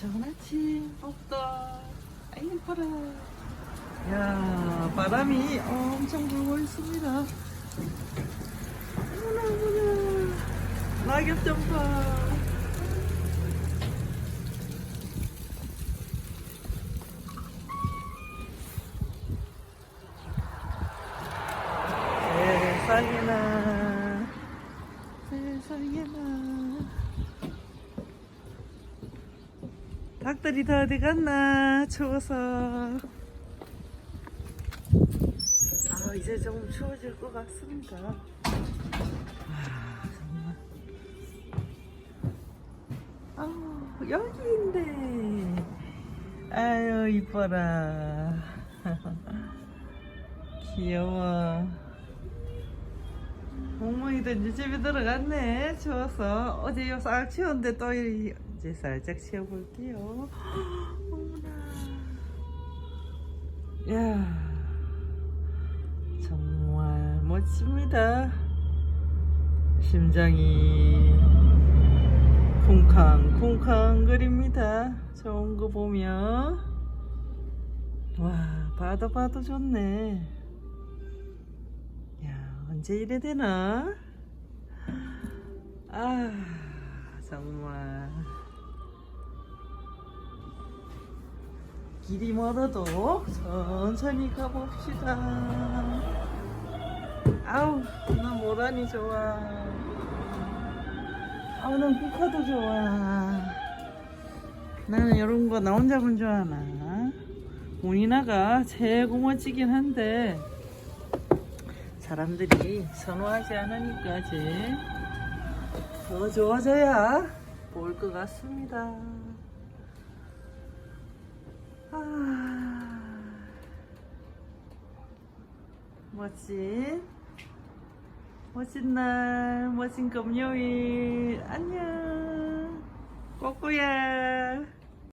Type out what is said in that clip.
좋은 아침 없다. 아이 이뻐라. 야 바람이 엄청 불고 있습니다. 어머나 어머나. 낙엽 좀봐 세상에나. 세상에나 닭들이 다 어디 갔나? 추워서. 아 이제 좀 추워질 것 같습니다. 아 정말. 아 여기 있네 아유 이뻐라. 귀여워. 몽몽이도 이제 집에 들어갔네. 추워서. 어제 이거 싹 치웠는데 또 이- 이제 살짝 치워볼게요. 어머나. 야 정말 멋집니다. 심장이 쿵쾅쿵쾅 거립니다. 좋은 거 보면. 와 봐도 봐도 좋네. 야 언제 이래 되나? 아 정말 길이 멀어도 천천히 가봅시다. 아우 나 모란이 좋아. 아우 난 국화도 좋아. 나는 이런 거 나 혼자만 좋아하나? 모니나가 최고 멋지긴 한데 사람들이 선호하지 않으니까 이제 더 좋아져야 볼 것 같습니다. 아, 멋진. 멋진 날 멋진 금요일. 안녕. 꼬꼬야